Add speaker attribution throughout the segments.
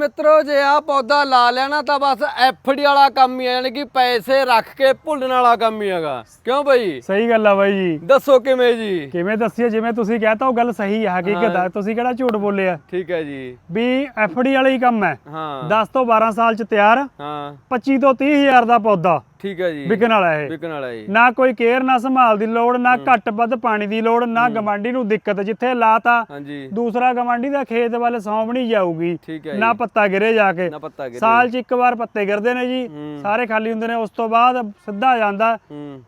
Speaker 1: ਮਿੱਤਰੋ ਜੇ ਆ ਪੌਦਾ ਲਾ ਨਾ ਤਾਂ ਬਸ ਐਫਡੀ ਵਾਲਾ ਕੰਮ ਹੀ ਹੈ ਯਾਨੀ ਕਿ ਪੈਸੇ ਰੱਖ ਕੇ ਭੁੱਲਣ ਵਾਲਾ ਕੰਮ ਹੀ ਹੈਗਾ। ਕਿਉਂ ਬਈ?
Speaker 2: ਸਹੀ ਗੱਲ ਆ ਬਾਈ ਜੀ।
Speaker 1: ਦੱਸੋ ਕਿਵੇਂ ਜੀ?
Speaker 2: ਕਿਵੇਂ ਦੱਸੀਏ? ਜਿਵੇਂ ਤੁਸੀਂ ਕਹਤਾ ਉਹ ਗੱਲ ਸਹੀ ਹੈ ਹਕੀਕਤ ਆ। ਤੁਸੀਂ ਕਿਹੜਾ ਝੂਠ ਬੋਲੇ ਆ
Speaker 1: ਠੀਕ ਹੈ ਜੀ।
Speaker 2: ਵੀ ਐਫਡੀ ਵਾਲਾ ਹੀ ਕੰਮ ਹੈ।
Speaker 1: ਹਾਂ।
Speaker 2: 10 ਤੋਂ 12 ਸਾਲ ਚ ਤਿਆਰ।
Speaker 1: ਹਾਂ।
Speaker 2: 25 ਤੋਂ 30 ਹਜ਼ਾਰ ਦਾ ਪੌਦਾ।
Speaker 1: ਠੀਕ ਹੈ ਜੀ।
Speaker 2: ਵਿਕਣ ਵਾਲਾ ਇਹ।
Speaker 1: ਵਿਕਣ ਵਾਲਾ ਜੀ।
Speaker 2: ਨਾ ਕੋਈ ਕੇਅਰ ਨਾ ਸੰਭਾਲ ਦੀ ਲੋੜ ਨਾ ਘੱਟ ਵੱਧ ਪਾਣੀ ਦੀ ਲੋੜ ਨਾ ਗਵਾਂਢੀ ਨੂੰ ਦਿੱਕਤ। ਜਿੱਥੇ ਲਾਤਾ
Speaker 1: ਹਾਂਜੀ।
Speaker 2: ਦੂਸਰਾ ਗਵਾਂਢੀ ਦਾ ਖੇਤ ਵੱਲ ਸੌਂਪਣੀ ਜਾਊਗੀ। ਨਾ ਪੱਤਾ ਗਿਰੇ ਜਾ ਕੇ।
Speaker 1: ਨਾ ਪੱਤਾ ਗਿਰੇ।
Speaker 2: ਸਾਲ 'ਚ ਇੱਕ ਵਾਰ ਪੱਤੇ ਗਿਰਦੇ ਨੇ ਜੀ। ਸਾਰੇ ਖਾਲੀ ਹੁੰਦੇ ਨੇ। ਉਸ ਤੋਂ ਬਾਅਦ ਸਿੱਧਾ ਜਾਂਦਾ।
Speaker 1: ਹੂੰ।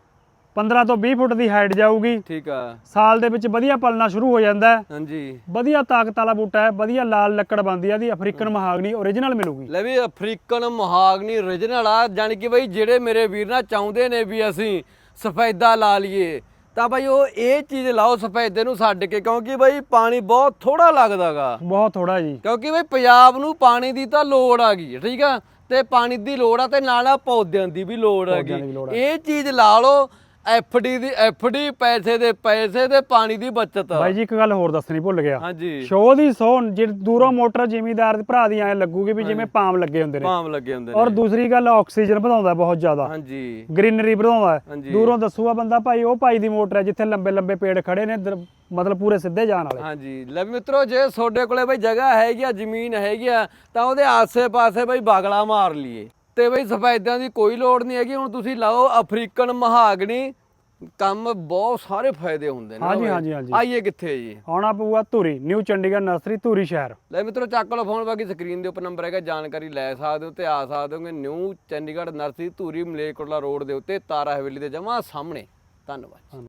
Speaker 2: 15 ਤੋਂ 20 ਫੁੱਟ ਦੀ ਹਾਈਟ ਜਾਊਗੀ।
Speaker 1: ਠੀਕ ਆ।
Speaker 2: ਸਾਲ ਦੇ ਵਿੱਚ ਵਧੀਆ ਪਲਣਾ ਸ਼ੁਰੂ ਹੋ ਜਾਂਦਾ ਹੈ।
Speaker 1: ਹਾਂਜੀ।
Speaker 2: ਵਧੀਆ ਤਾਕਤ ਵਾਲਾ ਬੂਟਾ ਹੈ ਵਧੀਆ ਲਾਲ ਲੱਕੜ ਬਣਦੀ ਆ ਦੀ ਅਫਰੀਕਨ ਮਹਾਗਨੀ ਓਰੀਜਨਲ ਮਿਲੂਗੀ।
Speaker 1: ਲੈ ਵੀ ਅਫਰੀਕਨ ਮਹਾਗਨੀ origignal ਆ ਜਾਣੀ ਕਿ ਬਈ ਜਿਹੜੇ ਮੇਰੇ ਵੀਰ ਨਾ ਚਾਹੁੰਦੇ ਨੇ ਵੀ ਅਸੀਂ ਸਫੈਦਾ ਲਾ ਲਈਏ ਤਾਂ ਬਈ ਉਹ ਇਹ ਚੀਜ਼ ਲਾਓ ਸਫੈਦੇ ਨੂੰ ਛੱਡ ਕੇ ਕਿਉਂਕਿ ਬਈ ਪਾਣੀ ਬਹੁਤ ਥੋੜਾ ਲੱਗਦਾਗਾ।
Speaker 2: ਬਹੁਤ ਥੋੜਾ ਜੀ।
Speaker 1: ਕਿਉਂਕਿ ਬਈ ਪੰਜਾਬ ਨੂੰ ਪਾਣੀ ਦੀ ਤਾਂ ਲੋੜ ਆ ਗਈ ਠੀਕ ਆ? ਤੇ ਪਾਣੀ ਦੀ ਲੋੜ ਆ ਤੇ ਨਾਲ ਪੌਦਿਆਂ ਦੀ ਵੀ ਲੋੜ
Speaker 2: ਆ।
Speaker 1: ਇਹ ਚੀਜ਼ ਲਾ ਲਓ ਐਫਡੀ ਦੀ ਐਫਡੀ ਪੈਸੇ ਦੇ ਪੈਸੇ ਤੇ ਪਾਣੀ ਦੀ ਬਚਤ।
Speaker 2: ਬਾਈ ਜੀ ਇੱਕ ਗੱਲ ਹੋਰ ਦੱਸਣੀ ਭੁੱਲ ਗਿਆ।
Speaker 1: ਹਾਂਜੀ।
Speaker 2: ਸ਼ੋਅ ਦੀ ਸੋ ਜੇ ਦੂਰੋਂ ਮੋਟਰ ਜ਼ਿਮੀਦਾਰ ਦੇ ਭਰਾ ਦੀ ਐ ਲੱਗੂਗੀ ਵੀ ਜਿਵੇਂ ਪਾਮ ਲੱਗੇ ਹੁੰਦੇ ਨੇ।
Speaker 1: ਪਾਮ ਲੱਗੇ ਹੁੰਦੇ
Speaker 2: ਔਰ
Speaker 1: ਨੇ
Speaker 2: ਦੂਸਰੀ ਗੱਲ ਆਕਸੀਜਨ ਵਧਾਉਂਦਾ ਬਹੁਤ ਜ਼ਿਆਦਾ।
Speaker 1: ਹਾਂਜੀ।
Speaker 2: ਗ੍ਰੀਨਰੀ ਵਧਾਉਂਦਾ। ਦੂਰੋਂ ਦੱਸੂਗਾ ਬੰਦਾ ਭਾਈ ਉਹ ਭਾਈ ਦੀ ਮੋਟਰ ਹੈ ਜਿੱਥੇ ਲੰਬੇ ਲੰਬੇ ਪੇੜ ਖੜੇ ਨੇ ਮਤਲਬ ਪੂਰੇ ਸਿੱਧੇ ਜਾਣ ਵਾਲੇ।
Speaker 1: ਹਾਂਜੀ। ਲੈ ਮਿੱਤਰੋ ਜੇ ਤੁਹਾਡੇ ਕੋਲੇ ਬਈ ਜਗ੍ਹਾ ਹੈਗੀ ਆ ਜ਼ਮੀਨ ਹੈਗੀ ਆ ਤਾਂ ਉਹਦੇ ਆਸੇ-ਪਾਸੇ ਬਈ ਬਾਗਲਾ ਮਾਰ ਲਈਏ। ਤੇ ਬਈ ਸਫੈਦਿਆਂ ਦੀ ਕੋਈ ਲੋੜ ਨਹੀਂ ਹੈਗੀ। ਹੁਣ ਤੁਸੀਂ ਲਾਓ ਅਫਰੀਕਨ ਮਹਾਗਣੀ ਕੰਮ ਬਹੁਤ ਸਾਰੇ ਫਾਇਦੇ ਹੁੰਦੇ ਨੇ
Speaker 2: ਹਾਂਜੀ। ਹਾਂਜੀ, ਹਾਂਜੀ।
Speaker 1: ਆਈਏ ਕਿੱਥੇ ਜੀ?
Speaker 2: ਆਉਣਾ ਪਊਗਾ ਧੂਰੀ ਨਿਊ ਚੰਡੀਗੜ੍ਹ ਨਰਸਰੀ ਧੂਰੀ ਸ਼ਹਿਰ।
Speaker 1: ਲੈ ਮਿੱਤਰੋ ਚੱਕ ਲਓ ਫੋਨ ਬਾਕੀ ਸਕਰੀਨ ਦੇ ਉੱਪਰ ਨੰਬਰ ਹੈਗਾ ਜਾਣਕਾਰੀ ਲੈ ਸਕਦੇ ਹੋ ਤੇ ਆ ਸਕਦੇ ਹੋਗੇ new Chandigarh nursery Dhuri Malerkotla road ਦੇ ਉੱਤੇ ਤਾਰਾ ਹਵੇਲੀ ਦੇ ਜਮਾ ਸਾਹਮਣੇ। ਧੰਨਵਾਦ